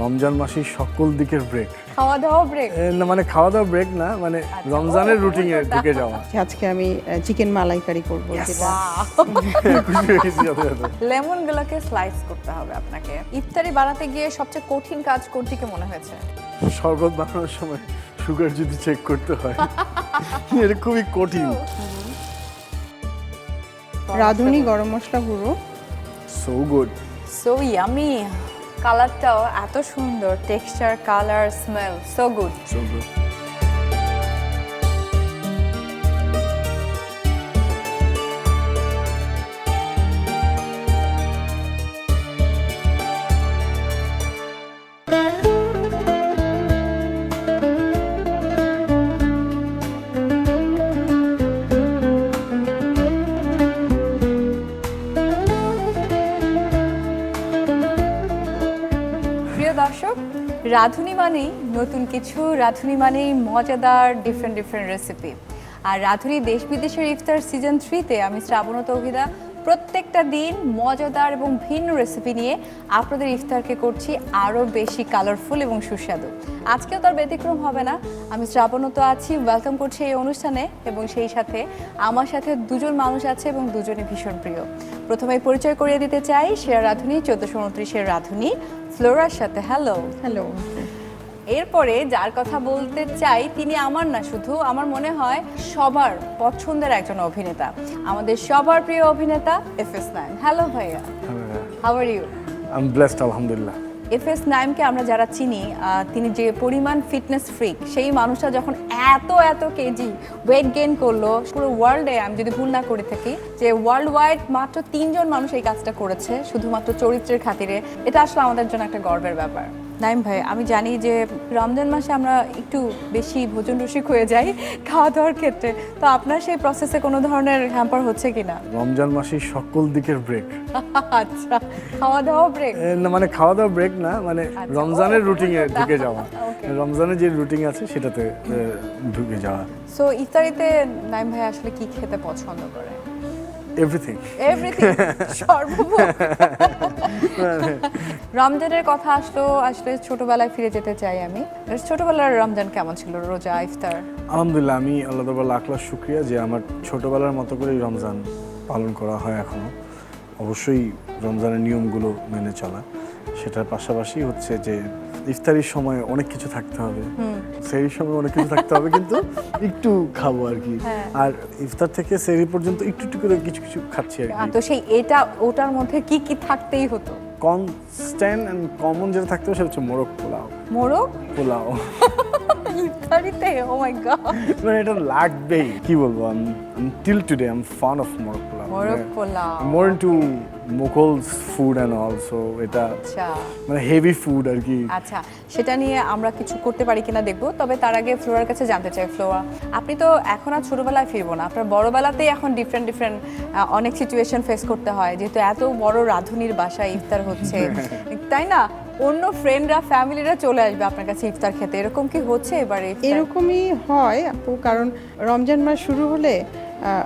রমজান মাসের সকল দিকের ব্রেক খাওয়া দাওয়া ব্রেক না মানে খাওয়া দাওয়া ব্রেক না মানে রমজানের রুটিনে ঢুকে যাওয়া। আজকে আমি চিকেন মালাইকারি করব। লেমন গুলোকে স্লাইস করতে হবে আপনাকে। ইফতারি বানাতে গিয়ে সবচেয়ে কঠিন কাজ কোনটি কি মনে হয়েছে? শরবত বানানোর সময় সুগার যদি চেক করতে হয় এটা খুবই কঠিন। রাঁধুনি গরম মশলা গুঁড়ো। সো গুড সো ইয়ামি কালারটাও এত সুন্দর texture colour smell so good so good Radhuni মানেই নতুন কিছু, রাঁধুনি মানেই মজাদার ডিফারেন্ট ডিফারেন্ট রেসিপি আর রাঁধুনি দেশ বিদেশের ইফতার সিজন থ্রিতে আমি শ্রাবণ তৌহিদা প্রত্যেকটা দিন মজাদার এবং ভিন্ন রেসিপি নিয়ে আপনাদের ইফতারকে করছি আরও বেশি কালারফুল এবং সুস্বাদু। আজকেও তার ব্যতিক্রম হবে না। আমি শ্রাবণত আছি ওয়েলকাম করছি এই অনুষ্ঠানে এবং সেই সাথে আমার সাথে দুজন মানুষ আছে এবং দুজনে ভীষণ প্রিয়। প্রথমে পরিচয় করিয়ে দিতে চাই, সেরা রাঁধুনি, চোদ্দশো উনত্রিশের রাঁধুনি ফ্লোরার সাথে হ্যালো হ্যালো এরপরে যার কথা বলতে চাই তিনি আমার না শুধু আমার মনে হয় সবার পছন্দের একজন অভিনেতা। আমাদের সবার প্রিয় অভিনেতা এফ এস নাইন। হ্যালো ভাইয়া। How are you I blessed আলহামদুলিল্লাহ। এফ এস নাইমকে আমরা যারা চিনি তিনি যে পরিমাণ ফিটনেস ফ্রিক সেই মানুষটা যখন এত এত কেজি ওয়েট গেইন করল, পুরো ওয়ার্ল্ডে আমি যদি ভুল না করে থাকি, যে ওয়ার্ল্ড ওয়াইড মাত্র তিনজন মানুষ এই কাজটা করেছে, শুধুমাত্র চরিত্রের খাতিরে, এটা আসলে আমাদের জন্য একটা গর্বের ব্যাপার। নাইম ভাই আমি জানি যে রমজান মাসে আমরা একটু বেশি ভোজন রসিক হয়ে যাই খাওয়া দাওয়ার ক্ষেত্রে। তো আপনার সেই প্রসেসে কোনো ধরনের হ্যাম্পার হচ্ছে কিনা? রমজান মাসের সকল দিকের ব্রেক আচ্ছা খাওয়া দাওয়া ব্রেক না মানে খাওয়া দাওয়া ব্রেক না মানে আচ্ছা, রমজানের রুটিনে। ঢুকে যাওয়া. রমজানের যে রুটিন আছে সেটাতে ঢুকে যাওয়া। সো ইফতারিতে নাইম ভাই আসলে কি খেতে পছন্দ করে? এভরিথিং এভরিথিং সর্বভোগ রমজানের কথা আসলো আসলে ছোটবেলায় ফিরে যেতে চাই আমি। ছোটবেলার রমজান কেমন ছিল? রোজা ইফতার? আলহামদুলিল্লাহ আমি আল্লাহ তাবার লাখ লাখ শুক্রিয়া যে আমার ছোটবেলার মতো করেই রমজান পালন করা হয় এখনও। অবশ্যই রমজানের নিয়মগুলো মেনে চলা। সেটার পাশাপাশি হচ্ছে যে ইফতারির সময় অনেক কিছু থাকতে হবে। সেই সময় অনেক কিছু থাকতে হবে কিন্তু একটু খাব আর কি। হ্যাঁ। আর ইফতার থেকে সেরি পর্যন্ত একটু একটু করে কিছু কিছু খাচ্ছি আর কি। তো সেই এটা ওটার মধ্যে কি কি থাকতেই হতো? কনস্ট্যান্ট অ্যান্ড কমন যেটা থাকতে সেটা হচ্ছে মোরগ পোলাও। মোরগ? পোলাও। ইফতারিতে? ও মাই গড মানে এটা লাগবেই। কি বলব? Till today I am fan of মোরগ pulao. Pulao more into Mughals food and also এটা আচ্ছা। মানে হেভি ফুড আর কি। আচ্ছা সেটা নিয়ে আমরা কিছু করতে পারি কিনা দেখব তবে তার আগে ফ্লোরার কাছে জানতে চাই ফ্লোরা। আপনি তো এখন আর ছোটবেলায় ফিরবো না আপনার বড়বেলাতেই এখন ডিফারেন্ট ডিফারেন্ট অনেক সিচুয়েশন ফেস করতে হয় যেহেতু এত বড় রাঁধুনির বাসায় ইফতার হচ্ছে। তাই না? অন্য ফ্রেন্ডরা ফ্যামিলিরা চলে আসবে আপনার কাছে ইফতার খেতে এরকম কি হচ্ছে এবারে? এরকমই হয় আপু কারণ রমজান মাস শুরু হলে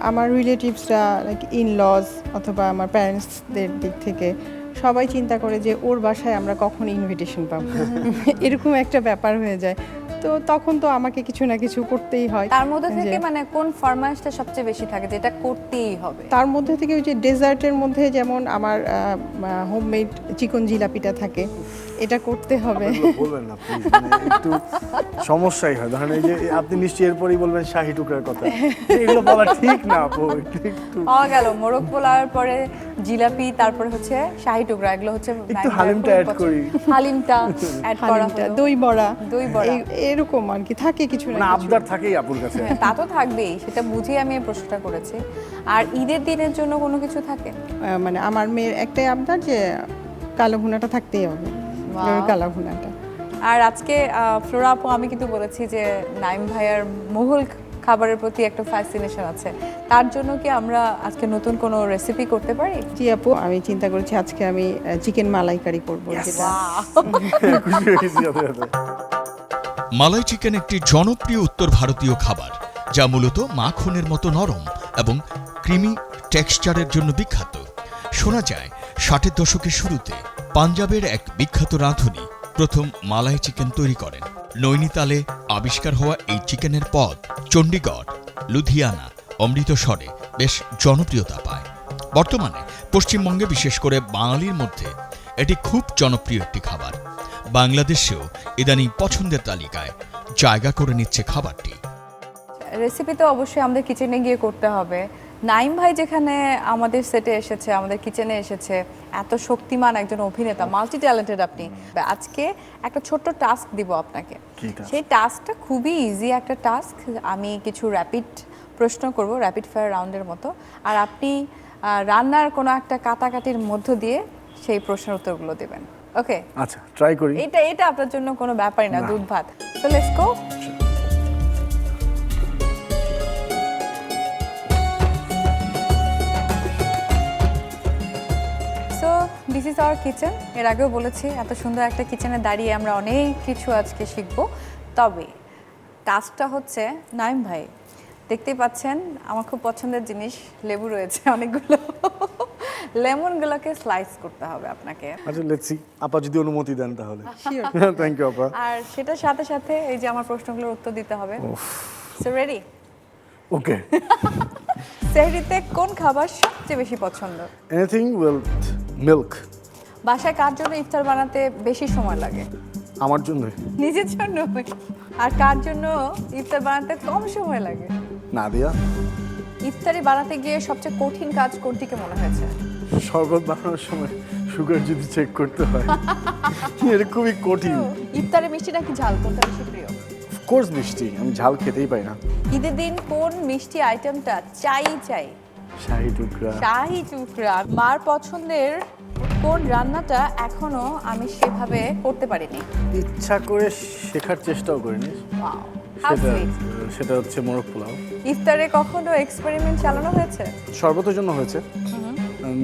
আমার রিলেটিভসরা লাইক ইন লজ অথবা আমার প্যারেন্টসদের দিক থেকে সবাই চিন্তা করে যে ওর বাসায় আমরা কখন ইনভিটেশন পাবো এরকম একটা ব্যাপার হয়ে যায়। তো তখন তো আমাকে কিছু না কিছু করতেই হয়। তার মধ্যে থেকে মানে কোন ফরমাইশটা সবচেয়ে বেশি থাকে যেটা করতেই হবে? তার মধ্যে থেকে ওই যে ডেজার্টের মধ্যে যেমন আমার হোমমেড চিকন জিলাপিটা থাকে। এটা করতে হবে বলবেন না প্লিজ মানে একটু সমস্যাই হয় ধরেন এই যে আপনি নিশ্চয়ই এরপরই বলবেন শাহি টুকরার কথা এগুলো বলা ঠিক না আপু একটু পাওয়া গেল মোরগ পোলাওয়ের পরে জিলাপি তারপরে হচ্ছে শাহি টুকরা এগুলো হচ্ছে একটু হালিমটা পছন্দ। করি। হালিমটা অ্যাড করা হলো। দই বড়া দই বড়া। এই- এরকম আর কি থাকে কিছু না মানে আবদার থাকেই আপুর কাছে হ্যাঁ, তা তো থাকবেই সেটা বুঝেই আমি এই প্রশ্নটা করেছি আর ঈদের দিনের জন্য কোনো কিছু থাকে আহ, মানে আমার মেয়ের একটাই আবদার যে কালো ভুনাটা থাকতেই হবে. কালো ভুনাটা আর আজকে ফ্লোরা আপু আমি কিন্তু বলেছি যে নাইম ভাইয়ার মুঘল খাবারের প্রতি একটা ফ্যাসিনেশন আছে। তার জন্য কি আমরা আজকে নতুন কোনো রেসিপি করতে পারি? জি আপু আমি চিন্তা করেছি আজকে আমি চিকেন মালাইকারি করব। মালাই চিকেন একটি জনপ্রিয় উত্তর ভারতীয় খাবার যা মূলত মাখনের মতো নরম এবং ক্রিমি টেক্সচারের জন্য বিখ্যাত। শোনা যায় ষাটের দশকের শুরুতে পাঞ্জাবের এক বিখ্যাত রাঁধুনি প্রথম মালাই চিকেন তৈরি করেন। নৈনিতালে আবিষ্কার হওয়া এই চিকেনের পদ চণ্ডীগড়, লুধিয়ানা, অমৃতসরে বেশ জনপ্রিয়তা পায়। বর্তমানে পশ্চিমবঙ্গে বিশেষ করে বাঙালির মধ্যে এটি খুব জনপ্রিয় একটি খাবার। বাংলাদেশেও ইদানিং পছন্দের তালিকায় জায়গা করে নিচ্ছে খাবারটি। রেসিপি তো অবশ্যই আমাদের কিচেনে গিয়ে করতে হবে। নাইম ভাই যেখানে আমাদের সেটে এসেছে আমাদের কিচেনে এসেছে এত শক্তিমান একজন অভিনেতা মাল্টি ট্যালেন্টেড আপনি আজকে একটা ছোট্ট টাস্ক দিব আপনাকে। সেই টাস্কটা খুবই ইজি একটা টাস্ক আমি কিছু র্যাপিড প্রশ্ন করব র্যাপিড ফায়ার রাউন্ডের মতো। আর আপনি রান্নার কোনো একটা কাটাকাটির মধ্য দিয়ে সেই প্রশ্নের উত্তরগুলো দেবেন। ওকে আচ্ছা ট্রাই করি। এটা এটা আপনার জন্য কোনো ব্যাপারই না না। দুধ ভাত so let's go is our kitchen এর আগেও বলেছি এত সুন্দর একটা কিচেনে দাঁড়িয়ে আমরা অনেক কিছু আজকে শিখব। তবে টাস্কটা হচ্ছে নাইম ভাই দেখতেই পাচ্ছেন আমার খুব পছন্দের জিনিস লেবু রয়েছে অনেকগুলো। লেমনগুলোকে স্লাইস করতে হবে আপনাকে। আচ্ছা লেটস সি আপা যদি অনুমতি দেন তাহলে। থ্যাংক ইউ আপা। আর সেটার সাথে সাথে এই যে আমার প্রশ্নগুলোর উত্তর দিতে হবে। সো রেডি ওকে সেহরিতে কোন খাবার সবচেয়ে বেশি পছন্দ? এনিথিং উইথ মিল্ক বাসায় কার জন্য ইফতার বানাতে বেশি সময় লাগে? আমার জন্য নিজের জন্য? আর কার জন্য ইফতার বানাতে কম সময় লাগে? না দিয়া ইফতারি বানাতে গিয়ে সবচেয়ে কঠিন কাজ কোনটিকে মনে হয়েছে? শরবত বানানোর সময় সুগার যদি চেক করতে হয়। এটা খুবই কঠিন। ইফতারে মিষ্টি নাকি ঝাল? কোনটা বেশি প্রিয়? কোর্স মিষ্টি আমি ঝাল খেতেই পাই না। ঈদের দিন কোন মিষ্টি আইটেমটা চাই চাই? শাহি টুকরা। শাহি চুকরা মার পছন্দের কোন রান্নাটা এখনও আমি সেভাবে করতে পারিনি? ইচ্ছা করে শেখার চেষ্টাও করিনি। সেটা সেটা হচ্ছে মোরগ পোলাও। ইফতারে কখনো এক্সপেরিমেন্ট চালানো হয়েছে? শরবতের জন্য হয়েছে।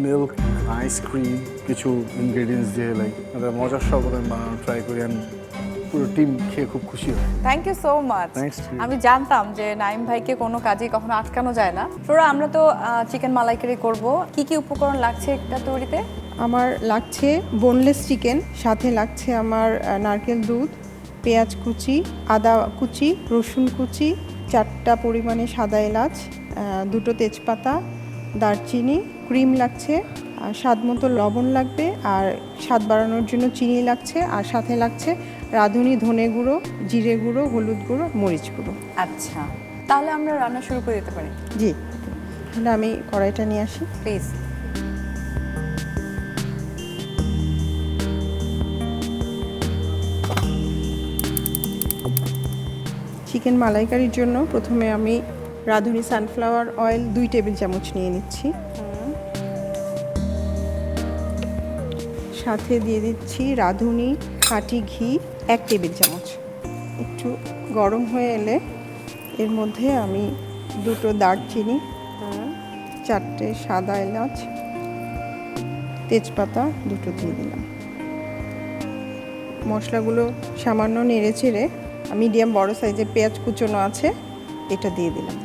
মিল্ক আইসক্রিম কিছু ইনগ্রেডিয়েন্টস দিয়ে লাইক মজার শরবত আমি বানানো ট্রাই করি আমি পুরো টিম খেয়ে খুব খুশি হয় থ্যাংক ইউ সো মাচ আমি জানতাম যে নাইম ভাইকে কোনো কাজে কখনো আটকানো যায় না। ফ্লোরা আমরা তো চিকেন মালাইকারি করব। কি কি উপকরণ লাগছে এটা তৈরিতে? আমার লাগছে বোনলেস চিকেন সাথে লাগছে আমার নারকেল দুধ পেঁয়াজ কুচি আদা কুচি রসুন কুচি চারটা পরিমাণে সাদা এলাচ দুটো তেজপাতা দারচিনি ক্রিম লাগছে আর স্বাদ মতো লবণ লাগবে আর স্বাদ বাড়ানোর জন্য চিনি লাগছে আর সাথে লাগছে রাঁধুনি ধনে গুঁড়ো জিরে গুঁড়ো হলুদ গুঁড়ো মরিচ গুঁড়ো। আচ্ছা তাহলে আমরা রান্না শুরু করে দিতে পারি। জি তাহলে আমি কড়াইটা নিয়ে আসি। প্লিজ চিকেন মালাইকারির জন্য প্রথমে আমি রাঁধুনি সানফ্লাওয়ার অয়েল দুই টেবিল চামচ নিয়ে নিচ্ছি। সাথে দিয়ে দিচ্ছি রাঁধুনি, খাঁটি ঘি এক টেবিল চামচ। একটু গরম হয়ে এলে এর মধ্যে আমি দুটো দারচিনি, চারটে সাদা এলাচ, তেজপাতা দুটো দিয়ে দিলাম। মশলাগুলো সামান্য নেড়ে চেড়ে মিডিয়াম বড় সাইজের পেঁয়াজ কুচনো আছে, এটা দিয়ে দিলাম।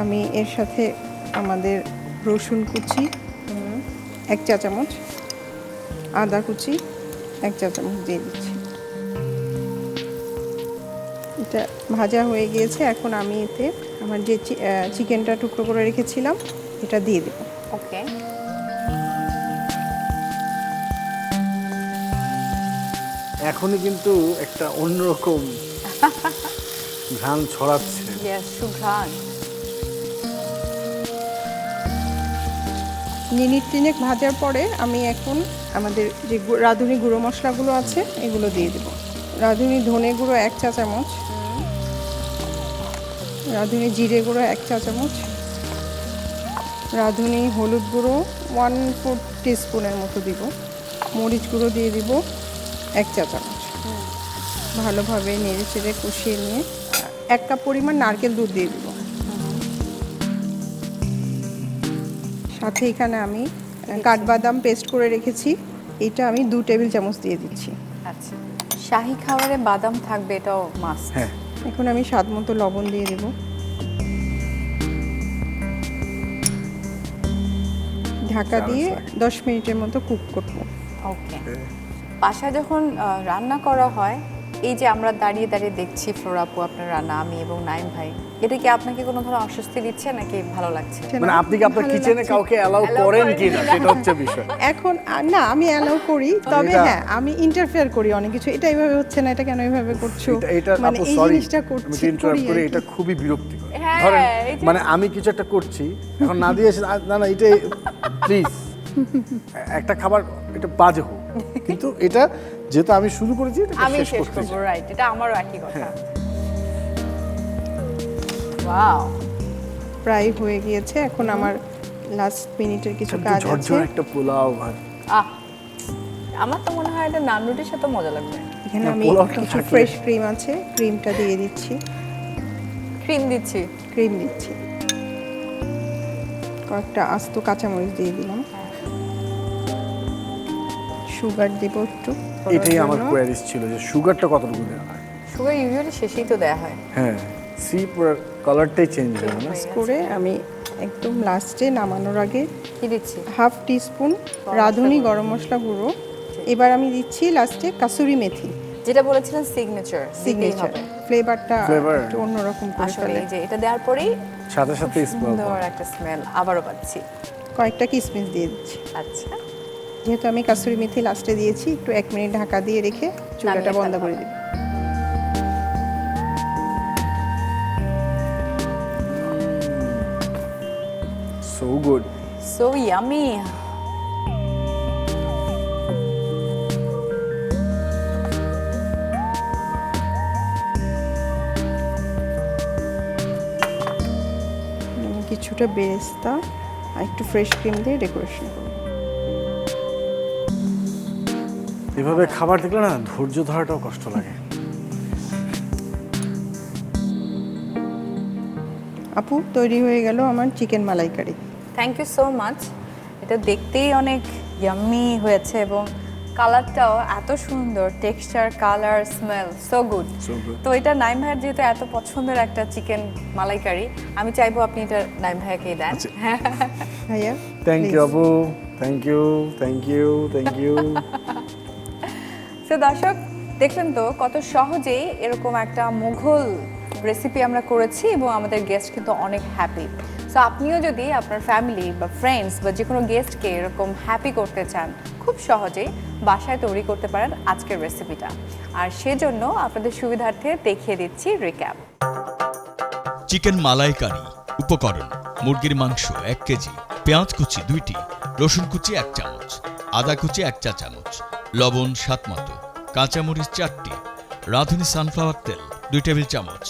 আমি এর সাথে আমাদের রসুন কুচি, এক চা চামচ, আদা কুচি, এক চা চামচ দিয়ে দিচ্ছি। এটা ভাজা হয়ে গিয়েছে, এখন আমি এতে আমার যে চিকেনটা টুকরো করে রেখেছিলাম, এটা দিয়ে দেবো। ওকে। এখনই কিন্তু একটা অন্যরকম ঘ্রাণ ছড়াচ্ছে। মিনিট তিনেক ভাজার পরে আমি এখন আমাদের যে রাঁধুনি গুঁড়ো মশলাগুলো আছে, এগুলো দিয়ে দেব। রাঁধুনি ধনে গুঁড়ো এক চা চামচ। রাঁধুনি জিরে গুঁড়ো এক চা চামচ। রাঁধুনি হলুদ গুঁড়ো ওয়ান ফোর টিস্পুনের মতো দিব। মরিচ গুঁড়ো দিয়ে দিব। এক চা চামচ। ভালোভাবে নেড়ে চেড়ে কষিয়ে নিয়ে এক কাপ পরিমাণ নারকেল দুধ দিয়ে দিব। সাথে এখানে আমি কাঠবাদাম পেস্ট করে রেখেছি। এটা আমি দু টেবিল চামচ দিয়ে দিচ্ছি। আচ্ছা। শাহি খাবারে বাদাম থাকবে এটাও মাস্ট হ্যাঁ। এখন আমি স্বাদ মতো লবণ দিয়ে দেব। ঢাকা দিয়ে দশ মিনিটের মতো কুক করব। ওকে বাসায় যখন রান্না করা হয় এই যে আমরা দাঁড়িয়ে দাঁড়িয়ে দেখছি ফ্লোরাপু আপনার রান্না আমি এবং নাইম ভাই এটা কি আপনাকে কোনো ধরনের অস্বস্তি দিচ্ছে নাকি ভালো লাগছে? মানে আপনি কি আপনার কিচেনে কাউকে অ্যালাউ করেন কি কিনা? কিনা? সেটা হচ্ছে বিষয়। এখন না আমি অ্যালাউ করি তবে হ্যাঁ আমি ইন্টারফেয়ার করি অনেক কিছু। এটা এইভাবে হচ্ছে না এটা কেন এইভাবে করছ? এটা এটা মানে এই সরি জিনিসটা আমি করছি ইন্টারাপ্ট করি করি এটা খুবই বিরক্তিকর। হ্যাঁ, ধরেন মানে আমি কিছু একটা করছি এখন না দিয়ে এসে না না এটা প্লিজ একটা খাবার এটা বাজে হোক। কিন্তু এটা যেহেতু আমি শুরু করেছি এটা আমি শেষ করব। রাইট এটা আমারও একই কথা। হ্যাঁ। ওয়াও প্রায় হয়ে গিয়েছে এখন আমার লাস্ট মিনিটের কিছু কাজ আছে। ঝরঝর একটা পোলাও ভাত। আহ আমার তো মনে হয় এটা নান রুটির সাথে মজা লাগবে। এখানে আমি কিছু ফ্রেশ ক্রিম আছে ক্রিমটা দিয়ে দিচ্ছি। ক্রিম দিচ্ছি। ক্রিম দিচ্ছি। কয়েকটা আস্ত কাঁচামরিচ দিয়ে দিলাম। সুগার দিব একটু এটাই আমার। কোয়ারিজ ছিল যে সুগারটা কতটুকু দেওয়া হয়? সুগার ইউজুয়ালি শেষেই তো দেয়া হয়। হ্যাঁ সি পুরো কালারটাই চেঞ্জ হবে না করে আমি একদম লাস্টে নামানোর আগে কি দিচ্ছি? হাফ টিস্পুন রাঁধুনি গরম মশলা গুঁড়ো। এবার আমি দিচ্ছি লাস্টে কাসুরি মেথি। যেটা বলেছিলেন সিগনেচার সিগনেচার ফ্লেভারটা একটু অন্যরকম করে আসলে ফেলে। এই যে এটা দেওয়ার পরেই সাথে সাথে স্মেল সুন্দর একটা স্মেল আবারও পাচ্ছি। কয়েকটা কিসমিস দিয়ে দিচ্ছি। আচ্ছা। যেহেতু আমি কাসুরি মেথি লাস্টে দিয়েছি একটু এক মিনিট ঢাকা দিয়ে রেখে চুলাটা বন্ধ করে দিই সো গুড সো ইয়ামি আমি কিছুটা বেরেস্তা আর একটু ফ্রেশ ক্রিম দিয়ে ডেকোরেশন করব। এভাবে খাবার দেখলে না ধৈর্য ধরাটাও কষ্ট লাগে। আপু তৈরি হয়ে গেল আমার chicken malaikari. Thank you so much এটা দেখতেই অনেক ইয়াম্মি হয়েছে এবং কালারটাও এত সুন্দর। Texture colour smell so good তো এটা নাইম ভাইয়ের যেহেতু এত পছন্দের একটা চিকেন মালাইকারি আমি চাইব আপনি এটা নাইম ভাইয়াকেই দেন। আচ্ছা। ভাইয়া থ্যাংক ইউ। আপু thank you thank you thank you তো দর্শক, দেখলেন তো কত সহজেই এরকম একটা মুঘল রেসিপি আমরা করেছি এবং আমাদের গেস্ট কিন্তু অনেক হ্যাপি সো আপনিও যদি আপনার ফ্যামিলি বা ফ্রেন্ডস বা যে কোনো গেস্টকে এরকম হ্যাপি করতে চান, খুব সহজেই বাসায় তৈরি করতে পারেন আজকের রেসিপিটা আর সেজন্য আপনাদের সুবিধার্থে দেখিয়ে দিচ্ছি রিক্যাপ চিকেন মালাইকারি উপকরণ, মুরগির মাংস এক কেজি, পেঁয়াজ কুচি দুইটি, রসুন কুচি এক চামচ, আদা কুচি এক চা চামচ লবণ স্বাদ মতো, কাঁচামরিচ চারটি, রাঁধুনি সানফ্লাওয়ার তেল দুই টেবিল চামচ,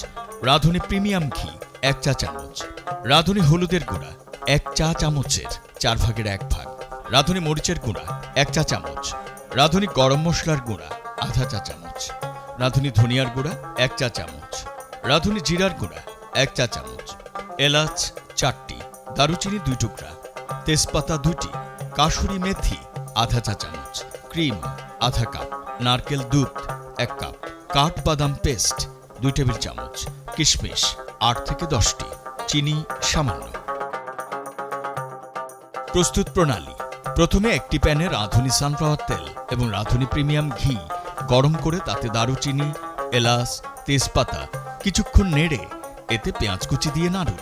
রাঁধুনি প্রিমিয়াম ঘি এক চা চামচ, রাঁধুনি হলুদের গুঁড়া এক চা চামচের চার ভাগের এক ভাগ, রাঁধুনি মরিচের গুঁড়া এক চা চামচ, রাঁধুনি গরম মশলার গুঁড়া আধা চা চামচ, রাঁধুনি ধনিয়ার গুঁড়া এক চা চামচ, রাঁধুনি জিরার গুঁড়া এক চা চামচ, এলাচ চারটি, দারুচিনি দুই টুকরা, তেজপাতা দুটি কাসুরি মেথি আধা চা চামচ ক্রিম, আধা কাপ, নারকেল দুধ, এক কাপ কাঠবাদাম পেস্ট, দুই টেবিল চামচ, কিশমিশ, আট থেকে দশটি, চিনি সামান্য। প্রস্তুত প্রণালী, প্রথমে একটি প্যানে রাঁধুনি সানফ্লাওয়ার তেল এবং রাঁধুনি প্রিমিয়াম ঘি গরম করে তাতে দারুচিনি, এলাচ, তেজপাতা, কিছুক্ষণ নেড়ে এতে পেঁয়াজ কুচি দিয়ে নাড়ুন।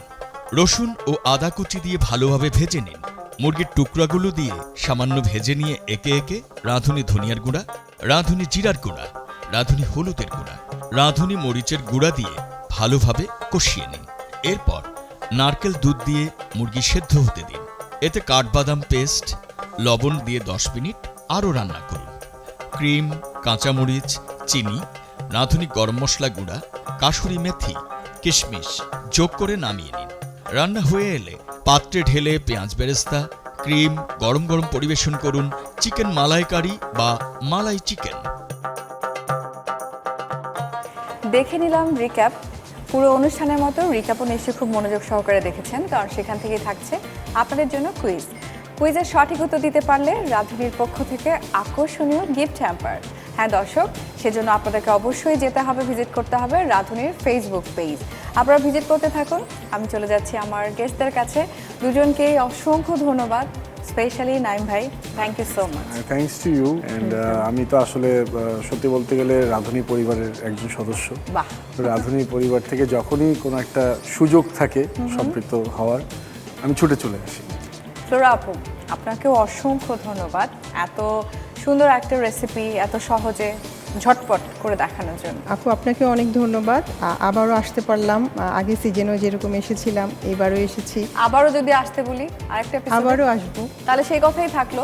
রসুন ও আদা কুচি দিয়ে ভালোভাবে ভেজে নিন। মুরগির টুকরাগুলো দিয়ে সামান্য ভেজে নিয়ে একে একে রাঁধুনি ধনিয়ার গুঁড়া, রাঁধুনি জিরার গুঁড়া, রাঁধুনি হলুদের গুঁড়া, রাঁধুনি মরিচের গুঁড়া দিয়ে ভালোভাবে কষিয়ে নিন। এরপর নারকেল দুধ দিয়ে মুরগি সেদ্ধ হতে দিন। এতে কাঠবাদাম পেস্ট, লবণ দিয়ে দশ মিনিট আরও রান্না করুন। ক্রিম, কাঁচামরিচ, চিনি, রাঁধুনি গরম মশলা গুঁড়া কাসুরি মেথি, কিশমিশ যোগ করে নামিয়ে নিন। রান্না হয়ে এলে পাত্রে ঢেলে পেঁয়াজ বেরেস্তা, ক্রিম, গরম গরম পরিবেশন করুন চিকেন মালাইকারি বা মালাই চিকেন। দেখে নিলাম রিক্যাপ। পুরো অনুষ্ঠানের মতো রিক্যাপও নিশ্চয়ই খুব মনোযোগ সহকারে দেখেছেন, কারণ সেখান থেকেই থাকছে আপনাদের জন্য কুইজ। কুইজের সঠিক উত্তর দিতে পারলে রাধুনির পক্ষ থেকে আকর্ষণীয় গিফট হ্যাম্পার। হ্যাঁ দর্শক, সেজন্য আপনাদেরকে অবশ্যই যেতে হবে, ভিজিট করতে হবে রাধুনির ফেসবুক পেজ আপনারা ভিজিট করতে থাকুন। আমি চলে যাচ্ছি আমার গেস্টদের কাছে। দুজনকেই অসংখ্য ধন্যবাদ স্পেশালি নাইম ভাই। Thank you so much thanks to you and আমি তো আসলে সত্যি বলতে গেলে রাধুনী পরিবারের একজন সদস্য। বাহ। রাধুনী পরিবার থেকে যখনই কোনো একটা সুযোগ থাকে সম্পৃক্ত হওয়ার আমি ছুটে চলে আসি। ফ্লোরা আপু আপনাকেও অসংখ্য ধন্যবাদ। এত সুন্দর একটা রেসিপি এত সহজে ঝটপট করে দেখানোর জন্য। আপু আপনাকে অনেক ধন্যবাদ। আবারও আসতে পারলাম। আগে সিজনেও যেরকম এসেছিলাম এবারও এসেছি। আবারও যদি আসতে বলি আরেকটা আবারও আসব। তাহলে সেই কথাই থাকল।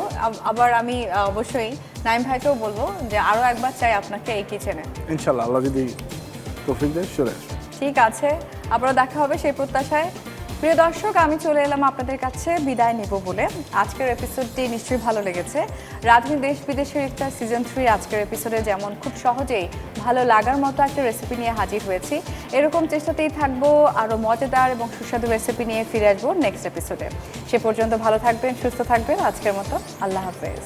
আবার আমি অবশ্যই নাইম ভাইকেও বলব যে আরও একবার চাই আপনাকে এই কিচেনে ইনশাল্লাহ আল্লাহ যদি তৌফিক দেয় চলে ঠিক আছে। আবারও দেখা হবে সেই প্রত্যাশায়। প্রিয় দর্শক, আমি চলে এলাম আপনাদের কাছে, বিদায় নেব বলে। আজকের এপিসোডটি নিশ্চয়ই ভালো লেগেছে। রাধুনী দেশ বিদেশের ইফতার সিজন থ্রি আজকের এপিসোডে যেমন খুব সহজেই ভালো লাগার মতো একটা রেসিপি নিয়ে হাজির হয়েছি। এরকম চেষ্টাতেই থাকব আরও মজাদার এবং সুস্বাদু রেসিপি নিয়ে ফিরে আসব নেক্সট এপিসোডে সে পর্যন্ত ভালো থাকবেন, সুস্থ থাকবেন। আজকের মতো আল্লাহ হাফেজ।